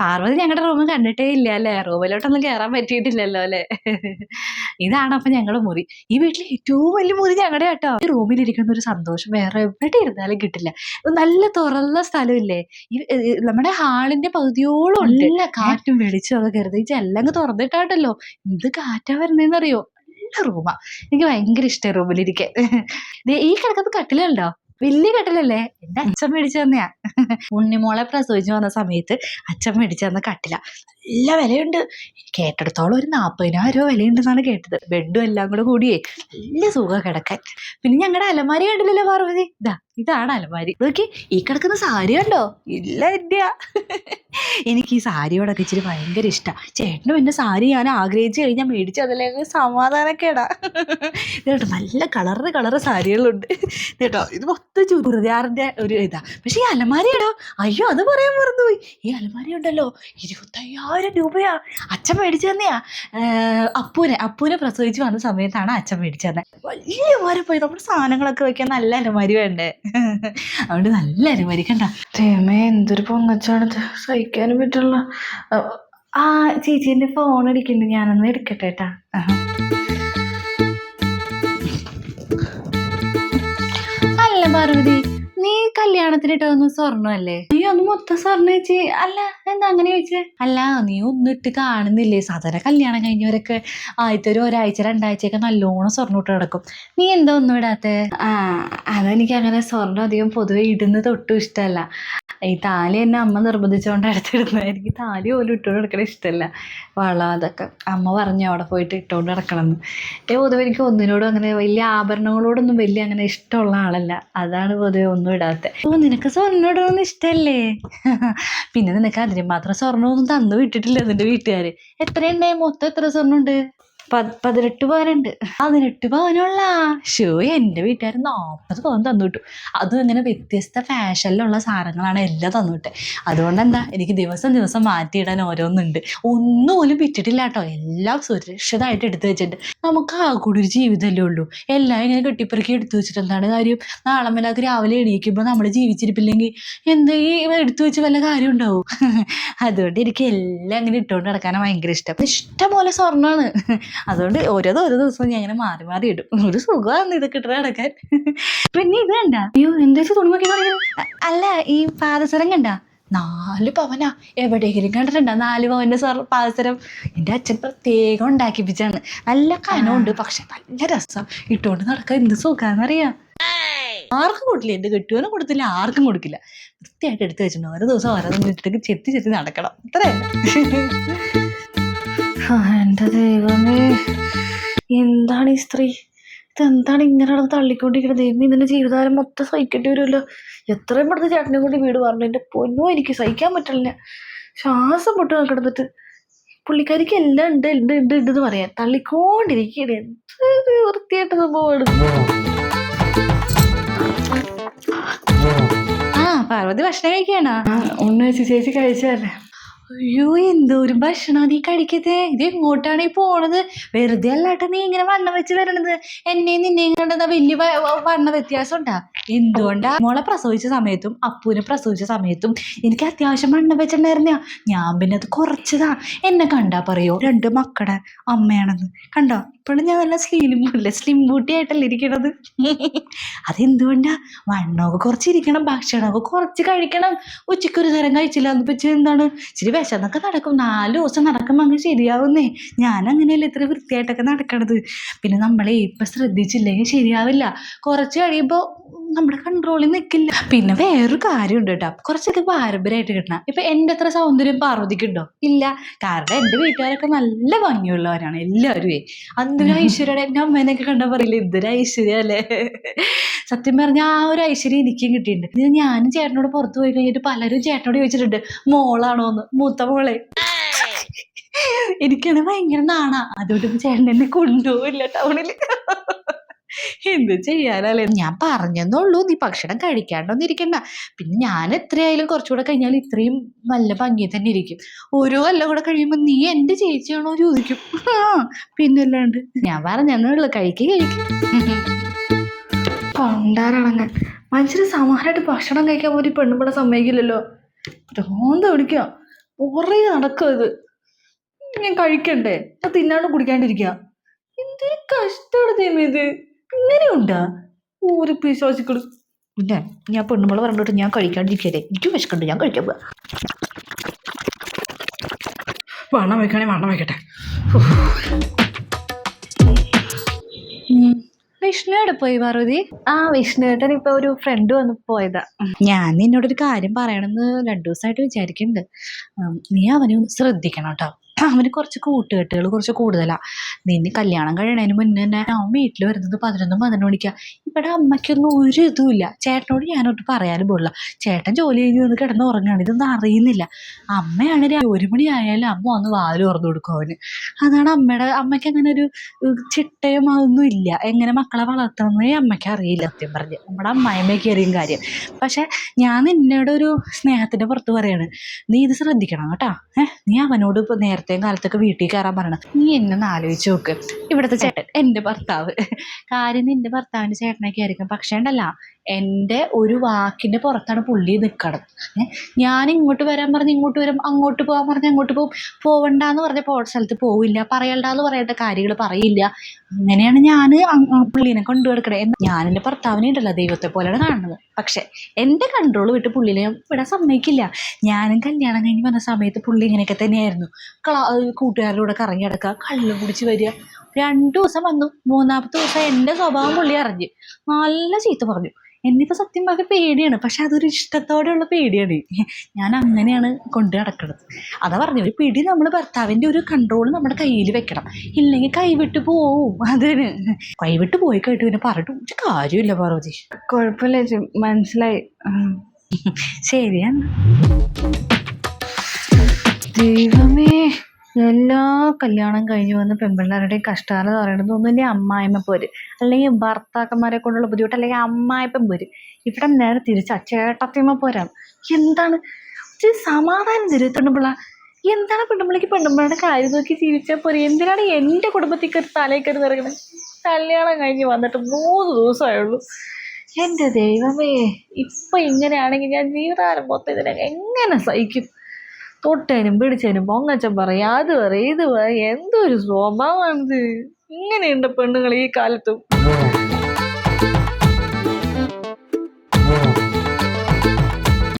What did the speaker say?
പാർവതി ഞങ്ങളുടെ റൂം കണ്ടിട്ടേ ഇല്ല അല്ലേ? റൂമിലോട്ടൊന്നും കയറാൻ പറ്റിയിട്ടില്ലല്ലോ അല്ലേ? ഇതാണ് അപ്പൊ ഞങ്ങളുടെ മുറി. ഈ വീട്ടിലെ ഏറ്റവും വലിയ മുറി ഞങ്ങളുടെ കേട്ടോ ഈ റൂമിലിരിക്കുന്ന ഒരു സന്തോഷം വേറെ എവിടെ ഇരുന്നാലും കിട്ടില്ല. നല്ല തുറന്ന സ്ഥലമില്ലേ? ഈ നമ്മുടെ ഹാളിന്റെ പകുതിയോളം നല്ല കാറ്റും വെളിച്ചം ഒക്കെ കരുതി എല്ലാം തുറന്നിട്ടാട്ടല്ലോ. എന്ത് കാറ്റാ വരുന്നതെന്നറിയോ നല്ല റൂമാ എനിക്ക് ഭയങ്കര ഇഷ്ടമായി റൂമിലിരിക്കാൻ ഈ കിടക്കുന്ന കട്ടിലുണ്ടോ? വലിയ കട്ടിലല്ലേ? എന്റെ അച്ഛൻ മേടിച്ചു തന്നെയാ. ഉണ്ണിമോളെ പ്രസവിച്ചു വന്ന സമയത്ത് അച്ഛൻ മേടിച്ചു തന്ന കട്ടില. നല്ല വിലയുണ്ട്. കേട്ടെടുത്തോളം ഒരു നാൽപ്പതിനായിരം രൂപ വിലയുണ്ടെന്നാണ് കേട്ടത്. ബെഡും എല്ലാം കൂടെ കൂടിയേ നല്ല സുഖം കിടക്കാൻ. പിന്നെ ഞങ്ങളുടെ അലമാരി കണ്ടില്ലല്ലോ പാർവതി? ഇതാ ഇതാണ് അലമാരി. നോക്കി ഈ കിടക്കുന്ന സാരി കണ്ടോ? ഇല്ല ഇല്ല എനിക്ക് ഈ സാരിയോടൊക്കെ ഇച്ചിരി ഭയങ്കര ഇഷ്ടമാണ് ചേട്ടനും എന്നെ സാരി ഞാൻ ആഗ്രഹിച്ചു കഴിഞ്ഞാൽ മേടിച്ച് അതിലേക്ക് സമാധാനക്കേടാ. കേട്ടോ നല്ല കളറ് കളറ് സാരികളുണ്ട്. കേട്ടോ ഇത് മൊത്തം ചുരിദാറിന്റെ ഒരു ഇതാ. പക്ഷേ ഈ അലമാരിയാടോ അയ്യോ അത് പറയാൻ മറന്നുപോയി. ഈ അലമാരി ഉണ്ടല്ലോ ഇരുപത്തയ്യായിരം രൂപയാ. അച്ഛൻ മേടിച്ചു തന്നെയാ. അപ്പൂനെ അപ്പൂനെ പ്രസവിച്ച് വന്ന സമയത്താണ് അച്ഛൻ മേടിച്ചു തന്നെ. വലിയ അലമാരി പോയി നമ്മുടെ സാധനങ്ങളൊക്കെ വെക്കാൻ നല്ല അലമാരി വേണ്ടേ? അതുകൊണ്ട് നല്ല അലമാരി കണ്ട. എന്തൊരു പൊങ്ങച്ചാണിത്. സഹിക്കാനും പറ്റുള്ള. ആ ചേച്ചീന്റെ ഫോൺ അടിക്കുന്നുണ്ട് ഞാനൊന്ന് എടുക്കട്ടെ കേട്ടാ അല്ല പാർവതി നീ കല്യാണത്തിന് ഇട്ടതൊന്നും സ്വർണമല്ലേ? നീ ഒന്ന് മൊത്തം സ്വർണ ചേച്ചി അല്ല എന്താ അങ്ങനെ ചോദിച്ചേ? അല്ല നീ ഒന്നും ഇട്ട് കാണുന്നില്ലേ? സാധാരണ കല്യാണം കഴിഞ്ഞവരൊക്കെ ആദ്യത്തെ ഒരു ഒരാഴ്ച രണ്ടാഴ്ചയൊക്കെ നല്ലോണം സ്വർണം ഇട്ട് കിടക്കും നീ എന്താ ഒന്നും ഇടാത്തെ? ആ അതെനിക്ക് അങ്ങനെ സ്വർണം അധികം പൊതുവെ ഇടുന്നത് ഒട്ടും ഇഷ്ടമല്ല. ഈ താലി എന്നെ അമ്മ നിർബന്ധിച്ചുകൊണ്ട് അടുത്തിടുന്നത് എനിക്ക് താലി പോലും ഇട്ടുകൊണ്ട് നടക്കണ ഇഷ്ടമല്ല വള അതൊക്കെ അമ്മ പറഞ്ഞു അവിടെ പോയിട്ട് ഇട്ടുകൊണ്ട് നടക്കണമെന്ന് ഏ പൊതുവെ എനിക്ക് ഒന്നിനോടും അങ്ങനെ വലിയ ആഭരണങ്ങളോടൊന്നും വലിയ അങ്ങനെ ഇഷ്ടമുള്ള ആളല്ല. അതാണ് പൊതുവെ ഒന്നും ഇടാത്തെ. ഓ നിനക്ക് സ്വർണം ഇടണമെന്ന് ഇഷ്ടമല്ലേ പിന്നെ നിനക്ക് അതിന് മാത്രം സ്വർണമൊന്നും തന്നു വിട്ടിട്ടില്ല നിന്റെ വീട്ടുകാർ എത്രയുണ്ടായി? മൊത്തം എത്ര സ്വർണമുണ്ട് പതിനെട്ട് പവനുണ്ട്. പതിനെട്ട് പവനുള്ള ഷോ എന്റെ വീട്ടുകാർ നാൽപ്പത് പവൻ തന്നു അതും ഇങ്ങനെ വ്യത്യസ്ത ഫാഷനിലുള്ള സാധനങ്ങളാണ് എല്ലാം തന്നു അതുകൊണ്ട് എന്താ എനിക്ക് ദിവസം ദിവസം മാറ്റിയിടാൻ ഓരോന്നുണ്ട്. ഒന്നും പോലും വിറ്റിട്ടില്ല കേട്ടോ എല്ലാം സുരക്ഷിതമായിട്ട് എടുത്തു വെച്ചിട്ടുണ്ട്. നമുക്ക് ആ കൂടി ഒരു ജീവിതമല്ലേ ഉള്ളൂ. എല്ലാം ഇങ്ങനെ കെട്ടിപ്പിറക്കി എടുത്തു വെച്ചിട്ട് എന്താണ് കാര്യം? നാളെ മേലാക്ക് രാവിലെ എണീക്കുമ്പോൾ നമ്മൾ ജീവിച്ചിരിപ്പില്ലെങ്കിൽ എന്തെങ്കിലും എടുത്തു വെച്ച് വല്ല കാര്യം ഉണ്ടാവും? അതുകൊണ്ട് എനിക്ക് എല്ലാം ഇങ്ങനെ ഇട്ടുകൊണ്ട് നടക്കാനാണ് ഭയങ്കര ഇഷ്ടം. ഇഷ്ടം പോലെ സ്വർണമാണ് അതുകൊണ്ട് ഓരോ ഓരോ ദിവസവും ഞാൻ ഇങ്ങനെ മാറി മാറി ഇടും. ഒരു സുഖമാണ് ഇത് കിട്ടുന്ന നടക്കാൻ പിന്നെ ഇത് കണ്ട? അയ്യോ എന്താ തുണിമൊക്കെ അല്ല ഈ പാദസരം കണ്ട? നാല് പവനാ. എവിടെയെങ്കിലും കണ്ടിട്ടുണ്ടോ? നാല് പവന്റെ സ്വർ പാദസരം എന്റെ അച്ഛൻ പ്രത്യേകം ഉണ്ടാക്കിപ്പിച്ചാണ് നല്ല കനമുണ്ട് പക്ഷെ നല്ല രസം. ഇട്ടുകൊണ്ട് നടക്കാൻ എന്ത് സുഖാന്നറിയാം. ആർക്കും കൊടുക്കില്ല. എന്റെ കെട്ടുവാനും കൊടുത്തില്ല. ആർക്കും കൊടുക്കില്ല. വൃത്തിയായിട്ട് എടുത്തു വെച്ചിട്ടുണ്ട്. ഓരോ ദിവസം ഓരോ ഇട്ടിട്ട് ചെത്തി ചെത്തി നടക്കണം. അത്രയല്ല എന്റെ ദൈവമേ എന്താണ് ഈ സ്ത്രീ? ഇതെന്താണ് ഇങ്ങനെ നടന്ന് തള്ളിക്കൊണ്ടിരിക്കുന്നത് ദൈവം ഇതിന്റെ ജീവിതകാലം മൊത്തം സഹിക്കേണ്ടി വരുമല്ലോ. എത്രയും പെട്ടെന്ന് ചേട്ടനെ കൊണ്ട് വീട് പറഞ്ഞു. എന്റെ പൊന്നും എനിക്ക് സഹിക്കാൻ പറ്റില്ല. ശ്വാസം പൊട്ട് കിടന്നിട്ട് പുള്ളിക്കാരിക്ക് എല്ലാം ഉണ്ട് ഉണ്ട് ഉണ്ട് ഉണ്ട് എന്ന് പറയാം തള്ളിക്കൊണ്ടിരിക്കുകയാണ് എന്ത് വൃത്തിയായിട്ട് സംഭവമാണ് ആ പാർവതി ഭക്ഷണം കഴിക്കണോ ഒന്ന് ചേച്ചി ചേച്ചി കഴിച്ചതല്ലേ? അയ്യോ എന്തോരം ഭക്ഷണം നീ കഴിക്കത്തെ? ഇത് എങ്ങോട്ടാണ് ഈ പോണത്? വെറുതെ അല്ലാട്ടെ നീ ഇങ്ങനെ വണ്ണം വെച്ച് വരണത്. എന്നെയും നിന്നെയും കണ്ടെന്നാ വലിയ വണ്ണ വ്യത്യാസം ഉണ്ടാ എന്തുകൊണ്ടാ? മോളെ പ്രസവിച്ച സമയത്തും അപ്പൂനെ പ്രസവിച്ച സമയത്തും എനിക്ക് അത്യാവശ്യം വണ്ണം വെച്ചിട്ടുണ്ടായിരുന്ന ഞാൻ പിന്നെ അത് കുറച്ചതാ. എന്നെ കണ്ടാ പറയോ? രണ്ട് മക്കളുടെ അമ്മയാണെന്ന്. കണ്ടോ? ഇപ്പോഴും ഞാൻ നല്ല സ്ലിം അല്ലേ സ്ലിം ബൂട്ടി ആയിട്ടല്ലേ ഇരിക്കണത്. അതെന്തുകൊണ്ടാ? വണ്ണമൊക്കെ കുറച്ച് ഇരിക്കണം ഭക്ഷണമൊക്കെ കുറച്ച് കഴിക്കണം. ഉച്ചയ്ക്ക് ഒരു നേരം കഴിച്ചില്ല എന്ന് വെച്ചാൽ എന്താണ്? ഇച്ചിരി വിശന്നൊക്കെ നടക്കും. നാല് ദിവസം നടക്കുമ്പോൾ അങ്ങ് ശരിയാവുന്നേ. ഞാൻ അങ്ങനെയല്ല ഇത്ര വൃത്തിയായിട്ടൊക്കെ നടക്കണത്? പിന്നെ നമ്മളെ ഇപ്പം ശ്രദ്ധിച്ചില്ലെങ്കിൽ ശരിയാവില്ല. കുറച്ച് കഴിയുമ്പോൾ നമ്മുടെ കൺട്രോളിൽ നിൽക്കില്ല പിന്നെ വേറൊരു കാര്യമുണ്ട് കേട്ടോ കുറച്ചൊക്കെ പാരമ്പര്യമായിട്ട് കിട്ടണം. ഇപ്പൊ എന്റെ അത്ര സൗന്ദര്യം പാർവതിക്കുണ്ടോ ഇല്ല. കാരണം എന്റെ വീട്ടുകാരൊക്കെ നല്ല ഭംഗിയുള്ളവരാണ് എല്ലാവരുമേ. എന്തൊരു ഐശ്വര്യയുടെ എന്റെ അമ്മേനെയൊക്കെ കണ്ടാൽ പറയില്ല എന്തൊരു ഐശ്വര്യ അല്ലേ? സത്യം പറഞ്ഞാൽ ആ ഒരു ഐശ്വര്യം എനിക്കും കിട്ടിയിട്ടുണ്ട്. ഇത് ഞാനും ചേട്ടനോട് പുറത്തു പോയി കഴിഞ്ഞിട്ട് പലരും ചേട്ടനോട് ചോദിച്ചിട്ടുണ്ട് മോളാണോ എന്ന് മൂത്ത മോളെ? എനിക്കാണ് ഭയങ്കര നാണ. അതുകൊണ്ട് ചേട്ടൻ എന്നെ കൊണ്ടുപോവില്ല ടൗണിൽ എന്ത് ചെയ്യാനല്ലേ? ഞാൻ പറഞ്ഞെന്നുള്ളൂ നീ ഭക്ഷണം കഴിക്കാണ്ടൊന്നും ഇരിക്കണ്ട പിന്നെ ഞാൻ എത്രയായാലും കുറച്ചുകൂടെ കഴിഞ്ഞാൽ ഇത്രയും നല്ല ഭംഗി തന്നെ ഇരിക്കും. ഓരോ കൊല്ലം കൂടെ കഴിയുമ്പോൾ നീ എന്റെ ചേച്ചിയാണോ ചോദിക്കും. പിന്നല്ലാണ്ട് ഞാൻ പറഞ്ഞെന്നുള്ളൂ കഴിക്കുക കഴിക്കും പണ്ടാരടങ്ങൻ മനുഷ്യര് സമാനമായിട്ട് ഭക്ഷണം കഴിക്കാൻ പോലും പെണ്ണുമ്പിടെ സമ്മതിക്കില്ലല്ലോ. ഭ്രാന്ത് പിടിക്കുക കുറേ നടക്കുക ഇത്. ഞാൻ കഴിക്കണ്ടേ? ഞാൻ തിന്നാണ്ട് കുടിക്കാണ്ടിരിക്കുക എന്തൊരു കഷ്ടമാണ് ദൈവം ഇത്. ഇങ്ങനെയുണ്ടാ. ഒരു പിശാചിക്കൾ പിന്നെ ഞാൻ പെണ്ണുമ്പോൾ പറഞ്ഞിട്ട് ഞാൻ കഴിക്കാണ്ടിരിക്കരുത് എനിക്ക് വിശക്കണ്ട്. ഞാൻ കഴിക്കാൻ പോവാ. വണ്ണം വെക്കണേ വണ്ണം വെക്കട്ടെ. വിഷ്ണു എവിടെ പോയി പാർവതി? ആ വിഷ്ണുവേട്ടൻ ഇപ്പൊ ഒരു ഫ്രണ്ട് വന്ന് പോയതാ. ഞാൻ നിന്നോടൊരു കാര്യം പറയണമെന്ന് രണ്ടു ദിവസമായിട്ട് വിചാരിക്കുന്നുണ്ട് നീ അവനെ ഒന്ന് ശ്രദ്ധിക്കണം കേട്ടോ അവന് കുറച്ച് കൂട്ടുകെട്ടുകൾ കുറച്ച് കൂടുതലാണ് നിന്നെ കല്യാണം കഴിയണതിന് മുന്നേ തന്നെ അവൻ വീട്ടിൽ വരുന്നത് പതിനൊന്നും പന്ത്രണ്ട് മണിക്കാ. ഇവിടെ അമ്മയ്ക്കൊന്നും ഒരു ഇതുമില്ല. ചേട്ടനോട് ഞാനോട്ട് പറയാനും പോലുള്ള ചേട്ടൻ ജോലി കഴിഞ്ഞ് വന്ന് കിടന്ന് ഉറങ്ങാണ് ഇതൊന്നും അറിയുന്നില്ല. അമ്മയാണ് ഒരു മണി ആയാലും അമ്മ വന്ന് വാൽ തുറന്നു കൊടുക്കും അവന്. അതാണ് അമ്മയുടെ അമ്മയ്ക്ക് അങ്ങനെ ഒരു ചിട്ടയും അതൊന്നും ഇല്ല. എങ്ങനെ മക്കളെ വളർത്തണമെന്നേ അമ്മയ്ക്ക് അറിയില്ല സത്യം പറഞ്ഞ്. നമ്മുടെ അമ്മായിമ്മയ്ക്ക് അറിയും കാര്യം. പക്ഷെ ഞാൻ നിന്നോട് ഒരു സ്നേഹത്തിന്റെ പുറത്ത് പറയാണ്. നീ ഇത് ശ്രദ്ധിക്കണം കേട്ടോ. ഏഹ് നീ അവനോട് ഇപ്പൊ നേരത്തെയും കാലത്തൊക്കെ വീട്ടിൽ കയറാൻ പറയണം. നീ എന്നെ ഒന്ന് ആലോചിച്ച് നോക്ക്. ഇവിടുത്തെ ചേട്ടൻ എന്റെ ഭർത്താവ്. കാര്യം നിന്റെ ഭർത്താവിന്റെ ചേട്ടനൊക്കെ ആയിരിക്കും. പക്ഷേ ഉണ്ടല്ല എന്റെ ഒരു വാക്കിന്റെ പുറത്താണ് പുള്ളി നിൽക്കണം ഞാൻ ഇങ്ങോട്ട് വരാൻ പറഞ്ഞ് ഇങ്ങോട്ട് വരും അങ്ങോട്ട് പോകാൻ പറഞ്ഞ് അങ്ങോട്ട് പോകും പോവണ്ടെന്ന് പറഞ്ഞ പോയ സ്ഥലത്ത് പോവില്ല പറയണ്ടെന്ന് പറയേണ്ട കാര്യങ്ങൾ പറയില്ല. അങ്ങനെയാണ് ഞാൻ പുള്ളീനെ കൊണ്ടു കൊണ്ടുകൊടുക്കണേ ഞാൻ എന്റെ ഭർത്താവിനെ ഉണ്ടല്ലോ ദൈവത്തെ പോലെയാണ് കാണുന്നത്. പക്ഷെ എന്റെ കൺട്രോൾ വിട്ട് പുള്ളിനെ ഇവിടെ സമ്മതിക്കില്ല. ഞാനും കല്യാണം കഴിഞ്ഞ് വന്ന സമയത്ത് പുള്ളി ഇങ്ങനെയൊക്കെ തന്നെയായിരുന്നു. ക്ലാ കൂട്ടുകാരുടെ കൂടെ കറങ്ങി കിടക്കുക കള്ളും കുടിച്ച് വരിക. രണ്ടു ദിവസം വന്നു. മൂന്നാമത്തെ ദിവസം എന്റെ സ്വഭാവം പുള്ളി അറിഞ്ഞ്. നല്ല ചീത്ത പറഞ്ഞു. എന്നിപ്പോൾ സത്യം പറഞ്ഞ പേടിയാണ്. പക്ഷെ അതൊരു ഇഷ്ടത്തോടെയുള്ള പേടിയാണ്. ഞാൻ അങ്ങനെയാണ് കൊണ്ട് നടക്കുന്നത് അതാ പറഞ്ഞു ഒരു പിടി നമ്മൾ ഭർത്താവിന്റെ ഒരു കൺട്രോൾ നമ്മുടെ കയ്യിൽ വെക്കണം. ഇല്ലെങ്കിൽ കൈവിട്ട് പോവും. അതിന് കൈവിട്ട് പോയി കേട്ടു പിന്നെ പറഞ്ഞിട്ട് ഒരു കാര്യമില്ല പാർവതി. കുഴപ്പമില്ല മനസ്സിലായി. ശരിയാണ് ദൈവമേ. എല്ലാ കല്യാണം കഴിഞ്ഞ് വന്ന പെൺപിള്ളേരുടെയും കഷ്ടകാലം എന്ന് പറയുന്നത് ഒന്നിന്റെ അമ്മായിമ്മ പോര്. അല്ലെങ്കിൽ ഭർത്താക്കന്മാരെ കൊണ്ടുള്ള ബുദ്ധിമുട്ട് അല്ലെങ്കിൽ അമ്മായിപ്പം പോര്. ഇവിടെ നേരെ തിരിച്ച് ചേട്ടത്തിയമ്മ പോരാ. എന്താണ്? ഒരു സമാധാനം തരും എന്താണ് പെണ്ണുമ്പിളക്ക് പെണ്ണുമ്പിളയുടെ കാര്യം നോക്കി ജീവിച്ചാൽ പോരെ? എന്തിനാണ് എന്റെ കുടുംബത്തിൽ കയറി തലയിൽ കയറി നിറങ്ങുന്നത് കല്യാണം കഴിഞ്ഞ് വന്നിട്ട് മൂന്ന് ദിവസമായുള്ളൂ. എന്റെ ദൈവമേ ഇപ്പം ഇങ്ങനെയാണെങ്കിൽ ഞാൻ ജീവിതകാലം മൊത്തം ഇതിനെ എങ്ങനെ സഹിക്കും? തൊട്ടതിനും പിടിച്ചേനും പൊങ്ങച്ചം പറയും അത് പറയും ഇത് പറയും എന്തൊരു സ്വഭാവമാണിത് ഇങ്ങനെയുണ്ട് പെണ്ണുങ്ങൾ ഈ കാലത്തും.